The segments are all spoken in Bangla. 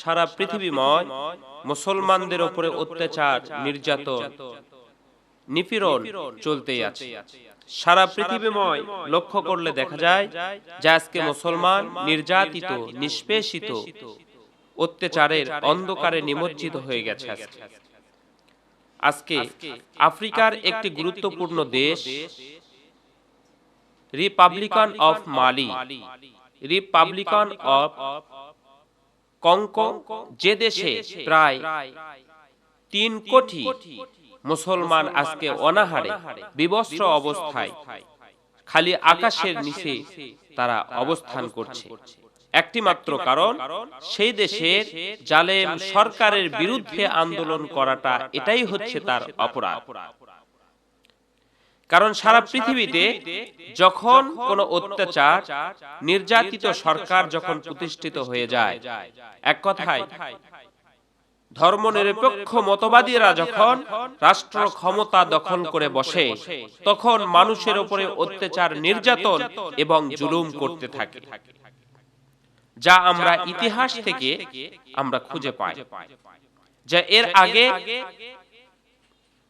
সারা পৃথিবীময় মুসলমানদের উপরে অত্যাচার নির্যাতন নিপীড়ন চলতেই আছে। সারা পৃথিবীময় লক্ষ্য করলে দেখা যায় যে আজকে মুসলমান নির্যাতিত নিষ্পেষিত অত্যাচারের অন্ধকারে নিমজ্জিত হয়ে গেছে আজকে। আজকে আফ্রিকার একটি গুরুত্বপূর্ণ দেশ republican of Mali republican of Congo যে দেশে প্রায় তিন কোটি মুসলমান আজকে অনাহারে বিবস্ত্র অবস্থায় খালি আকাশের নিচে তারা অবস্থান করছে। একটি মাত্র কারণ সেই দেশের জালেম সরকারের বিরুদ্ধে আন্দোলন করাটা এটাই হচ্ছে তার অপরাধ। কারণ সারা পৃথিবীতে যখন কোনো অত্যাচার নির্যাতিত সরকার যখন প্রতিষ্ঠিত হয়ে যায় এক কথায় ধর্মনিরপেক্ষ মতবাদীরা যখন রাষ্ট্র ক্ষমতা দখল করে বসে তখন মানুষের উপরে অত্যাচার নির্যাতন এবং জুলুম করতে থাকে। যা আমরা ইতিহাস থেকে আমরা খুঁজে পাই। যা এর আগে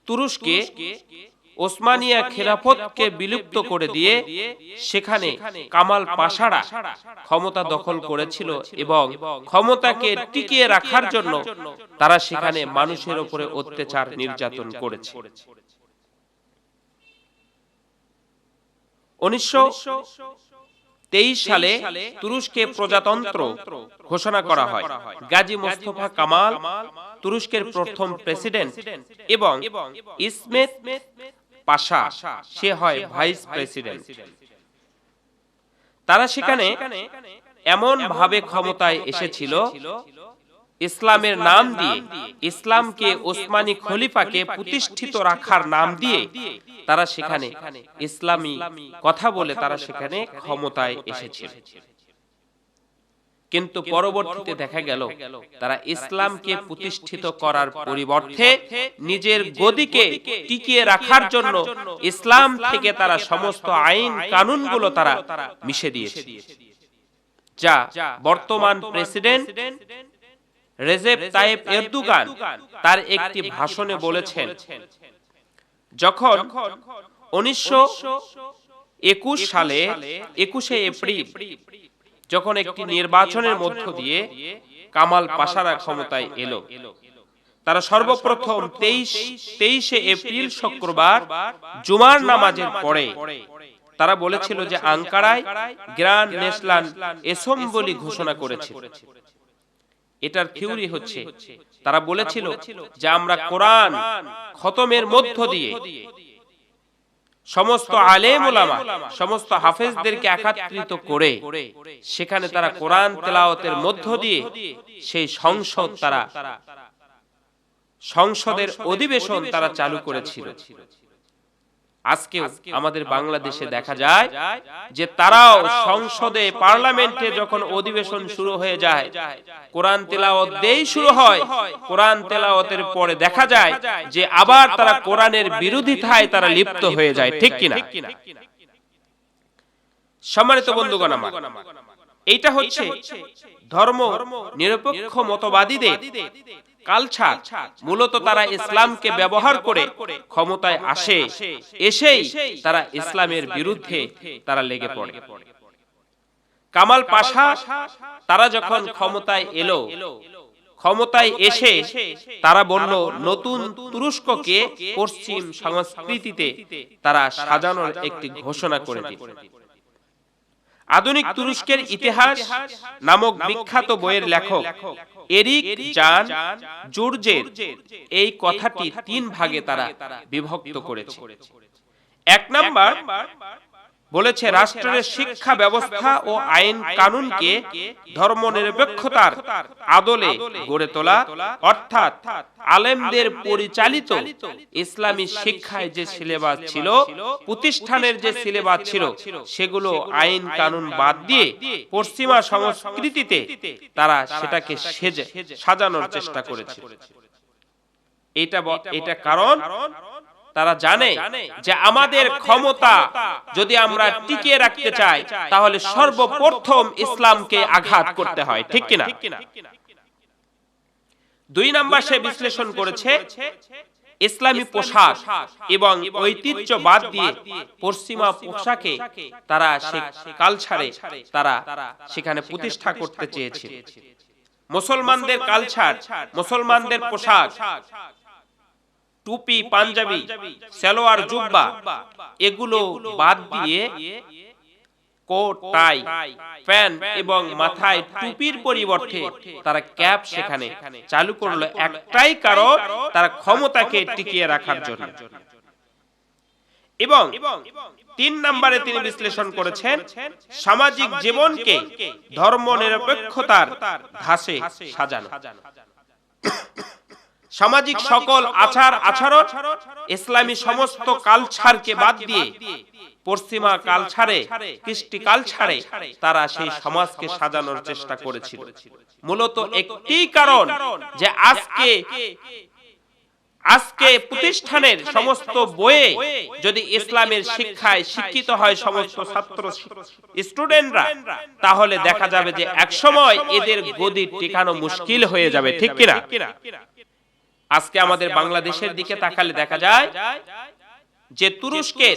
তুরস্কে ওসমানিয়া খেলাফতকে বিলুপ্ত করে দিয়ে সেখানে কামাল পাশারা ক্ষমতা দখল করেছিল এবং ক্ষমতাকে টিকিয়ে রাখার জন্য তারা সেখানে মানুষের উপরে অত্যাচার নির্যাতন করেছে। উনিশশো তেইশ সালে তুরস্কে প্রজাতন্ত্র ঘোষণা করা হয়। গাজী মোস্তফা কামাল তুরস্কের প্রথম প্রেসিডেন্ট এবং ইসমেত পাশা সে হয় ভাইস প্রেসিডেন্ট। তারা সেখানে এমন ভাবে ক্ষমতায় এসেছিল ইসলামের নাম দিয়ে ইসলামকে ওসমানী খলিফাকে প্রতিষ্ঠিত রাখার নাম দিয়ে তারা সেখানে ইসলামী কথা বলে তারা সেখানে ক্ষমতায় এসেছিল। কিন্তু পরবর্তীতে দেখা গেল তারা ইসলামকে প্রতিষ্ঠিত করার পরিবর্তে নিজের গদিকে টিকিয়ে রাখার জন্য ইসলাম থেকে তারা সমস্ত আইন কানুনগুলো তারা মিশে দিয়েছে। যা বর্তমান প্রেসিডেন্ট রেজেপ তাইপ এরদুগান তার একটি ভাষণে বলেছেন যখন উনিশশো একুশ সালে একুশে এপ্রিল যখন একটি নির্বাচনের মধ্য দিয়ে কামাল পাশারা ক্ষমতায় এলো। তারা সর্বপ্রথম তেইশ তেইশে এপ্রিল শুক্রবার জুমার নামাজের পরে তারা বলেছিল যে আঙ্কারায় গ্র্যান্ড ন্যাশনাল এসেম্বলি ঘোষণা করেছে। এটার থিওরি হচ্ছে তারা বলেছিল যে আমরা কোরআন খতমের মধ্য দিয়ে সমস্ত আলেম ওলামা সমস্ত হাফেজদেরকে একাত্রিত করে সেখানে তারা কোরআন তেলাওয়াতের মধ্য দিয়ে সেই সংসদ তারা সংসদের অধিবেশন তারা চালু করেছিল। আজকে আমাদের বাংলাদেশে দেখা যায় যে তারাও সংসদে পার্লামেন্টে যখন অধিবেশন শুরু হয়ে যায় কোরআন তেলাওয়াত দেই শুরু হয় কোরআন তেলাওয়াতের পরে দেখা যায় যে আবার তারা কোরআনের বিরোধিতায় তারা লিপ্ত হয়ে যায় ঠিক কিনা? সম্মানিত বন্ধুগণ আমার এইটা হচ্ছে ধর্ম নিরপেক্ষ মতবাদীদের কালছাড় মূলত তারা ইসলামকে ব্যবহার করে ক্ষমতায় আসে। এসেই তারা ইসলামের বিরুদ্ধে তারা লেগে পড়ে। কামাল পাশা তারা যখন ক্ষমতায় এলো ক্ষমতায় এসে তারা বলল নতুন তুরস্ককে পশ্চিম সংস্কৃতিতে তারা সাজানোর একটি ঘোষণা করে দিল। আধুনিক তুরস্কের ইতিহাস নামক বিখ্যাত বইয়ের লেখক এরিক জান জুর্জের এই কথাটি তিন ভাগে তারা বিভক্ত করেছে। এক নাম্বার বলেছে রাষ্ট্রের শিক্ষা ব্যবস্থা ও আইন কানুনকে ধর্মনিরপেক্ষতার আদলে গড়ে তোলা অর্থাৎ আলেমদের পরিচালিত ইসলামী শিক্ষায় যে সিলেবাস ছিল প্রতিষ্ঠানের যে সিলেবাস ছিল সেগুলো আইন কানুন বাদ দিয়ে পশ্চিমা সংস্কৃতিতে তারা সেটাকে সেজে সাজানোর চেষ্টা করেছে। এটা এটা কারণ তারা জানে যে আমাদের ক্ষমতা যদি আমরা টিকিয়ে রাখতে চাই তাহলে সর্বপ্রথম ইসলামকে আঘাত করতে হয় ঠিক কিনা? দুই নাম্বার সে বিশ্লেষণ করেছে ইসলামী পোশাক এবং ঐতিহ্য বাদ দিয়ে পশ্চিমা পোশাকে তারা সে কালচারে তারা সেখানে প্রতিষ্ঠা করতে চেয়েছিল। মুসলমানদের কালচার মুসলমানদের পোশাক। টুপি, পাঞ্জাবি, সালোয়ার, জুব্বা, এগুলো বাদ দিয়ে কোট, টাই, প্যান্ট এবং মাথায় টুপির পরিবর্তে তারা ক্যাপ সেখানে চালু করল। একটাই কারণ, তারা ক্ষমতাকে টিকিয়ে রাখার জন্য। এবং তিন নম্বরে তিনি বিশ্লেষণ করেছেন, সামাজিক জীবনকে ধর্ম নিরপেক্ষতার ধাসে সাজানো। সামাজিক সকল আচার আচরণ ইসলামী সমস্ত কালচারকে বাদ দিয়ে পশ্চিমা কালচারে কৃষ্টি কালচারে তারা সেই সমাজকে সাজানোর চেষ্টা করেছিল। মূলত একটি কারণ যে আজকে আজকে প্রতিষ্ঠানের সমস্ত বইয়ে যদি ইসলামের শিক্ষায় শিক্ষিত হয় সমস্ত ছাত্র স্টুডেন্টরা তাহলে দেখা যাবে যে একসময় এদের গদি টিকানো মুশকিল হয়ে যাবে ঠিক কিনা? আজকে আমাদের বাংলাদেশের দিকে তাকালে দেখা যায় যে তুরস্কের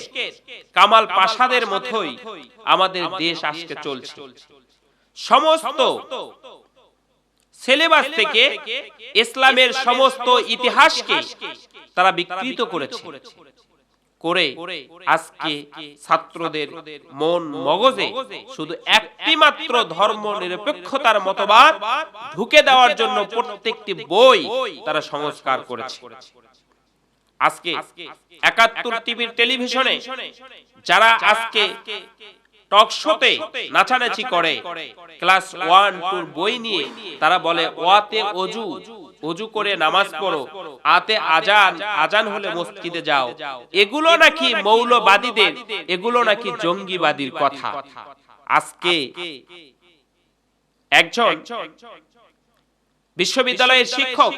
কামাল পাশাদের মতোই আমাদের দেশ আজকে চলছে। সমস্ত সিলেবাস থেকে ইসলামের সমস্ত ইতিহাসকে তারা বিকৃত করেছে। করে আজকে ছাত্রদের মন মগজে শুধু একটি মাত্র ধর্ম নিরপেক্ষতার মতবাদ ঢুকে দেওয়ার জন্য প্রত্যেকটি বই তারা সংস্কার করেছে। আজকে একাত্তর টিভির টেলিভিশনে যারা আজকে টক শোতে নাচানাচি করে। ক্লাস ওয়ান টুর বই নিয়ে তারা বলে ওয়াতে অজু অজু করে নামাজ পড়ো আতে আজান আজান হলে মসজিদে যাও। এগুলো নাকি মৌলবাদীদের এগুলো নাকি জঙ্গিবাদীর কথা। আজকে একজন বিশ্ববিদ্যালয়ের শিক্ষক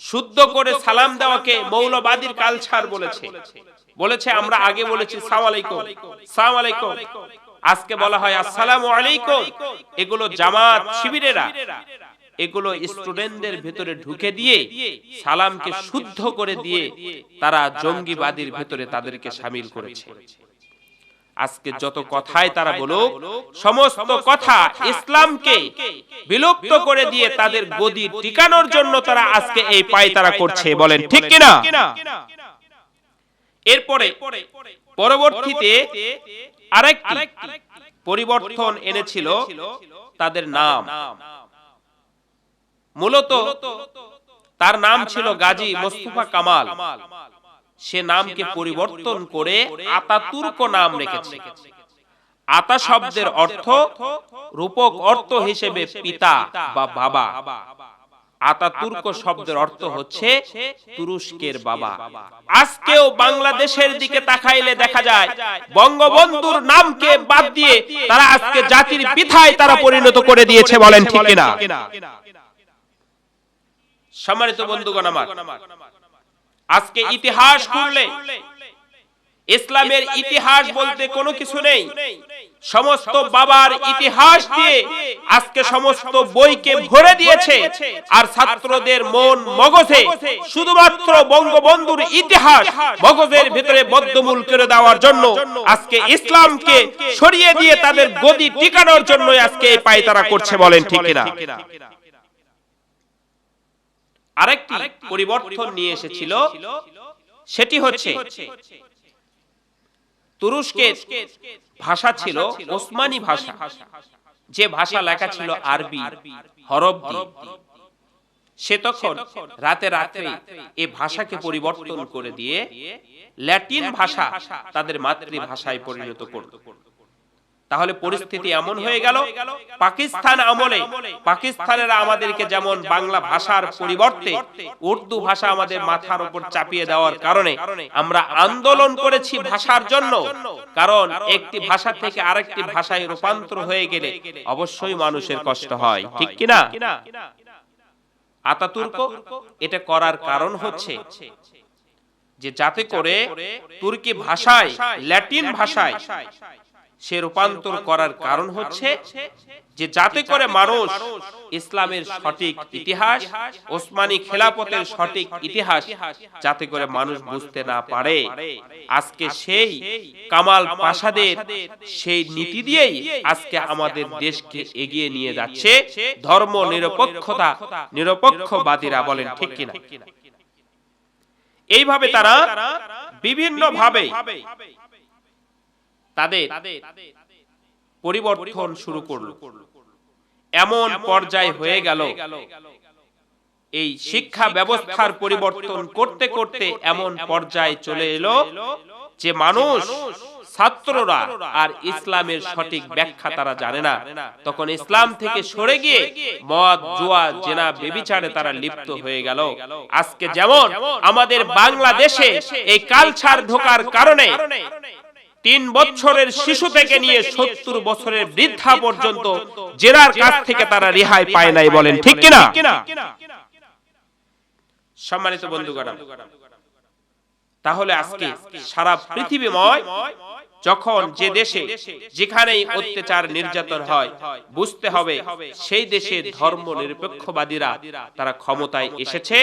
শুদ্ধ করে সালাম দেওয়াকে মৌলবাদীর কালচার বলেছে। বলেছে আমরা আগে বলেছি আজকে বলা হয় আসসালামু আলাইকুম। এগুলো জামাত শিবিরেরা। এগুলো স্টুডেন্টদের ভেতরে ঢুকে দিয়ে সালামকে শুদ্ধ করে দিয়ে তারা জঙ্গিবাদীর ভেতরে তাদেরকে সামিল করেছে। আজকে যত কথাই তারা বলুক সমস্ত কথা ইসলামকে বিলুপ্ত করে দিয়ে তাদের গদি টিকানোর জন্য তারা আজকে এই পায় তারা করছে। বলেন ঠিক কিনা? এরপরে পরবর্তীতে আরেকটি পরিবর্তন এনেছিল তাদের নাম। মূলত তার নাম ছিল গাজী মোস্তফা কামাল। সে নামকে পরিবর্তন করে আতাতুর্ক নাম রেখেছে। আতা শব্দের অর্থ রূপক অর্থ হিসেবে পিতা বা বাবা। আতাতুর্ক শব্দের অর্থ হচ্ছে তুরস্কের বাবা। আজকেও বাংলাদেশের দিকে তাকাইলে দেখা যায় বঙ্গবন্ধুর নামকে বাদ দিয়ে তারা আজকে জাতির পিতায় তারা পরিণত করে দিয়েছে বলেন ঠিক কিনা? সম্মানিত বন্ধুগণ আমার আজকে ইতিহাস খুললে ইসলামের ইতিহাস বলতে কোনো কিছু নেই। সমস্ত বাবার ইতিহাস দিয়ে আজকে সমস্ত বইকে ভরে দিয়েছে আর ছাত্রদের মন মগজে। শুধুমাত্র বঙ্গবন্ধুর ইতিহাস মগজের ভিতরে বদ্ধমূল করে দেওয়ার জন্য আজকে ইসলামকে সরিয়ে দিয়ে তাদের গদি টিকানোর জন্য আজকে এই পায়তারা করছে বলেন ঠিক কিনা? আরেকটি পরিবর্তন নিয়ে এসেছিল। সেটি হচ্ছে তুরস্কের ভাষা ছিল ওসমানী ভাষা। যে ভাষা লেখা ছিল আরবি হরব। সে তখন রাতে রাতে এ ভাষাকে পরিবর্তন করে দিয়ে ল্যাটিন ভাষা তাদের মাতৃভাষায় পরিণত করত। তাহলে পরিস্থিতি এমন হয়ে গেল পাকিস্তান আমলে পাকিস্তানেরা আমাদেরকে যেমন বাংলা ভাষার পরিবর্তে উর্দু ভাষা আমাদের মাথার উপর চাপিয়ে দেওয়ার কারণে আমরা আন্দোলন করেছি ভাষার জন্য। কারণ একটি ভাষা থেকে আরেকটি ভাষায় রূপান্তর হয়ে গেলে অবশ্যই মানুষের কষ্ট হয়। ঠিক কিনা? আতাতুর্ক এটা করার কারণ হচ্ছে যে যাতে করে তুর্কি ভাষায় ল্যাটিন ভাষায় সে রূপান্তর করার কারণ হচ্ছে যে যাতে করে মানুষ ইসলামের সঠিক ইতিহাস ওসমানী খেলাপথের সঠিক ইতিহাস যাতে করে মানুষ বুঝতে না পারে। আজকে সেই কামাল পাশাদের সেই নীতি দিয়েই আজকে আমাদের দেশকে এগিয়ে নিয়ে যাচ্ছে। ধর্ম নিরপেক্ষতা নিরপেক্ষবাদীরা বলেন ঠিক কিনা। এইভাবে তারা বিভিন্ন ভাবে তাদের পরিবর্তন শুরু করল। এমন পর্যায় হয়ে গেল। এই শিক্ষা ব্যবস্থার পরিবর্তন করতে করতে এমন পর্যায়ে চলে এলো যে মানুষ ছাত্ররা আর ইসলামের সঠিক ব্যাখ্যা তারা জানে না। তখন ইসলাম থেকে সরে গিয়ে মদ, জুয়া, জেনা, বেবিচারে তারা লিপ্ত হয়ে গেল। আজকে যেমন আমাদের বাংলাদেশে এই কালচার ঢোকার কারণে তিন বছরের শিশু থেকে নিয়ে সত্তর বছরের বৃদ্ধা পর্যন্ত জেরার কাছ থেকে তারা রেহাই পায় নাই বলেন ঠিক কিনা? সম্মানিত বন্ধুগণ তাহলে আজকে সারা পৃথিবীময় যখন যে দেশে যেখানেই অত্যাচার নির্যাতন হয় বুঝতে হবে সেই দেশে ধর্ম নিরপেক্ষবাদীরা তারা ক্ষমতায় এসেছে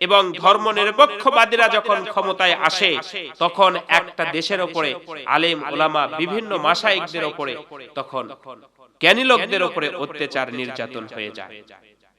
এবং ধর্ম নিরপেক্ষবাদীরা যখন ক্ষমতায় আসে তখন একটা দেশের ওপরে আলেম ওলামা বিভিন্ন মাসাইকদের ওপরে তখন জ্ঞানী লোকদের ওপরে অত্যাচার নির্যাতন হয়ে যায়।